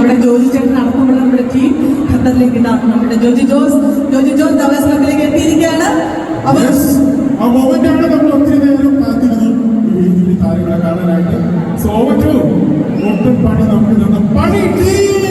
നമ്മുടെ ജോജി ചേട്ടൻ അടക്കമുള്ള നമ്മുടെ ടീം ഖത്തറിലേക്ക് ഇതാ നമ്മുടെ ജോജി ജോസ്. ജോജി ജോസ് ക്ലബിലേക്ക് എത്തിയിരിക്കുകയാണ്. ആ നമ്മൾ ഒത്തിരി നേരം കാത്തിരുന്നു താരങ്ങളെ കാണാനായിട്ട്. സോ ഓവർ ഒട്ടും പണി നമുക്ക് തന്ന. പണി team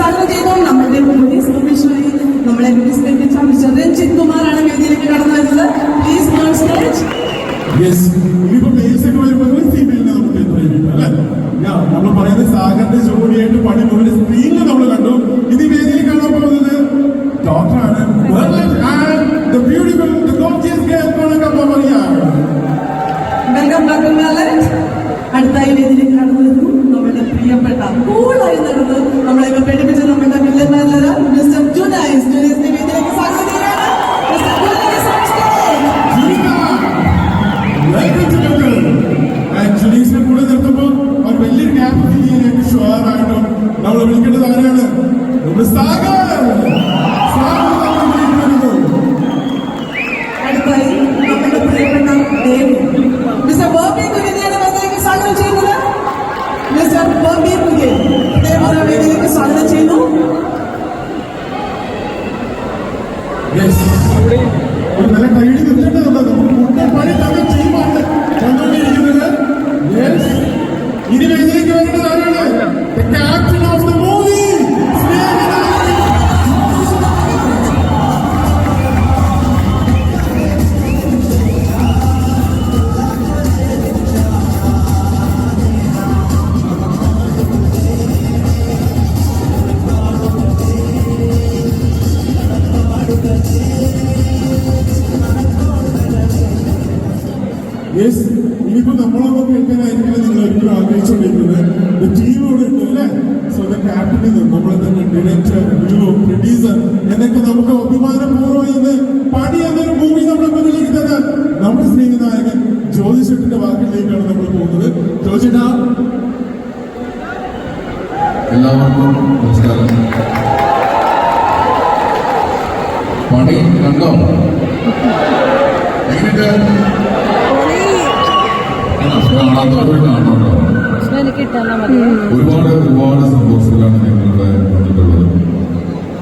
കൈയോടി നമ്മളുടെ പോലീസ് കമ്മീഷണറി നമ്മളെ വിളിച്ചെത്തിച്ച മിസ്റ്റർ രഞ്ജിത് കുമാറാണ് വേദിയിലേക്ക് കടന്നു വരുന്നത്. പ്ലീസ് ഓൺ സ്റ്റേജ് യെസ് ഇനിയിപ്പോ മെയിൽസ് ഒക്കെ വരുമ്പോൾ ഫീമെയിലിനെ നമുക്ക് അല്ലേ? നമ്മൾ പറയുന്നത് സാഗറിന്റെ ജോലിയായിട്ട് പണി മുകളിൽ സ്ക്രീനിൽ നമ്മൾ കണ്ടു. ഇത് വേദിയിൽ കാണാൻ പോകുന്നത് ഡോക്ടറാണ് കുര്യൻ വേദിയിലേക്ക് സ്വാഗതം ചെയ്യുന്നു. ഒരു നല്ല കൈയടി നിർത്തേണ്ടതുണ്ട് യെസ് ഇനിയിപ്പോ നമ്മളൊന്നും കേൾക്കാനായിരിക്കില്ല നിങ്ങൾ ഒരിക്കലും ആഗ്രഹിച്ചുകൊണ്ടിരിക്കുന്നത്. ടീം ഇവിടെ ഉണ്ട് അല്ലേ? സോ ദ ക്യാപ്റ്റനിൽ നമ്മളെ തന്നെ ഡയറക്ടർ ഹീറോ പ്രൊഡ്യൂസർ എന്നൊക്കെ നമുക്ക് അഭിമാനപൂർവം ഇന്ന് പണി എന്നൊരു മൂവി നമ്മുടെ മുന്നിലേക്ക് തന്നെ നമ്മുടെ സ്നേഹിതനായകൻ ജ്യോതിഷത്തിന്റെ വാക്കിലേക്കാണ് നമ്മൾ പോകുന്നത്. ജ്യോതിഷ എല്ലാവർക്കും നമസ്കാരം. പണി കണ്ടോ? എങ്ങനെയുണ്ട്? ഒരുപാട് ഒരുപാട് സന്തോഷത്തിലാണ് ഞങ്ങളുടെ വന്നിട്ടുള്ളത്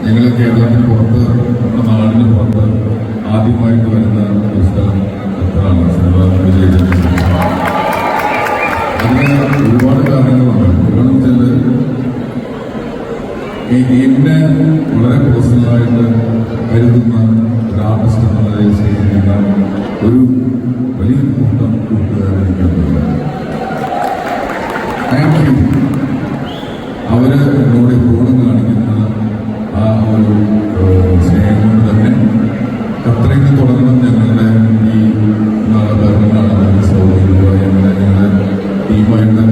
ഞങ്ങൾ കേരളത്തിന് പുറത്ത് നമ്മുടെ നാടിന് പുറത്ത് ആദ്യമായിട്ട് വരുന്ന ഒരു സ്ഥലം എത്രയാണ് അതിന് ഒരുപാട് കാരണങ്ങളുണ്ട്. കാരണം ഈ എന്നെ വളരെ പേഴ്സണലായിട്ട് കരുതുന്ന ഒരു ആർട്ടിസ്റ്റ് എന്നുള്ള ഒരു ഒരു സ്നേഹം കൊണ്ട് തന്നെ കത്രയിൽ നിന്ന് തുടങ്ങണം ഞങ്ങളുടെ ഈ ഭരണമാണ് സൗദിയിലൂടെ ഞങ്ങളുടെ ഞങ്ങളുടെ ടീമായിട്ട്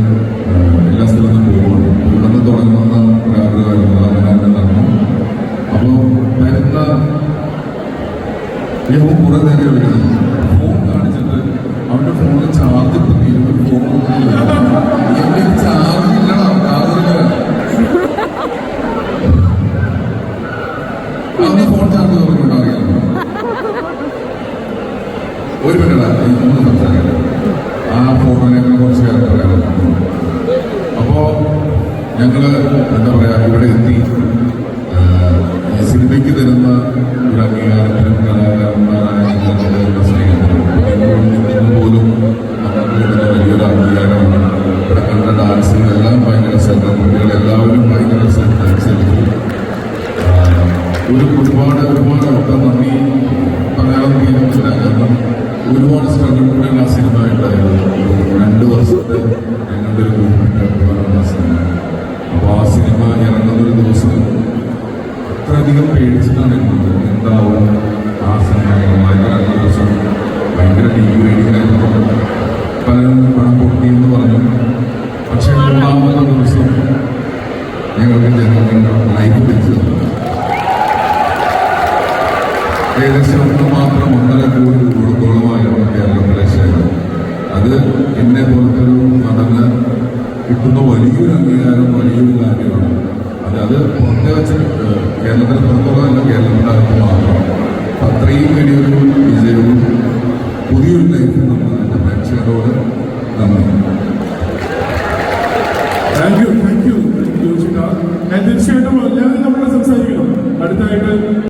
എല്ലാ സ്ഥലത്തും പോകുന്നു ഇവിടെ തുടങ്ങുന്ന ഒരു അങ്ങനെ തന്നെ നടന്നു അപ്പോൾ വരുന്ന ഞാൻ കുറെ നേരം വിളിക്കുന്നത് ഫോൺ കാണിച്ചിട്ട് അവന്റെ ഫോണിൽ ചാർജ് തീരുമ്പോൾ ഫോൺ അന്ന് ഫോൺ ചാർജ് തുറന്നിട്ടുണ്ടോ അറിയാം ഒരു മിനിറ്റ് ഒന്ന് സംസാരിക്കാം ആ ഫോണിനേക്കാൾ കുറച്ച് കാര്യം പറയാം അപ്പോ ഞങ്ങൾ എന്താ പറയാ ഇവിടെ എത്തി. ഈ സിനിമയ്ക്ക് തരുന്ന ഒരു അംഗീകാരത്തിനും കലാകാരന്മാരായ പോലും ഒരുപാട് ഒരുപാട് ഒക്കെ നന്ദി പറയാൻ തീരുമാനിച്ചില്ല കാരണം ഒരുപാട് സ്ട്രഗിൾ കൂടെയാണ് ആ സിനിമ ഉണ്ടായത് രണ്ട് വർഷത്തെ ഞങ്ങളുടെ ഒരു ഗ്രൂപ്പിന്റെ ഏകദേശം ഒന്ന് മാത്രം ഒന്നര കോടി രൂപയോളമായിരുന്നു കേരളത്തിലെ ശേഖരം അത് എന്നെ പോലത്തെ ഒരു നടന് കിട്ടുന്ന വലിയൊരു അംഗീകാരം വലിയൊരു കാര്യമാണ്. അത് അത് പുറത്തെ വെച്ച് കേരളത്തിൽ പുറത്തുള്ളതല്ല കേരളത്തിന്റെ അകത്ത് മാത്രം. അത്രയും വലിയൊരു വിജയവും പുതിയൊരു ലൈഫ് നമ്മൾ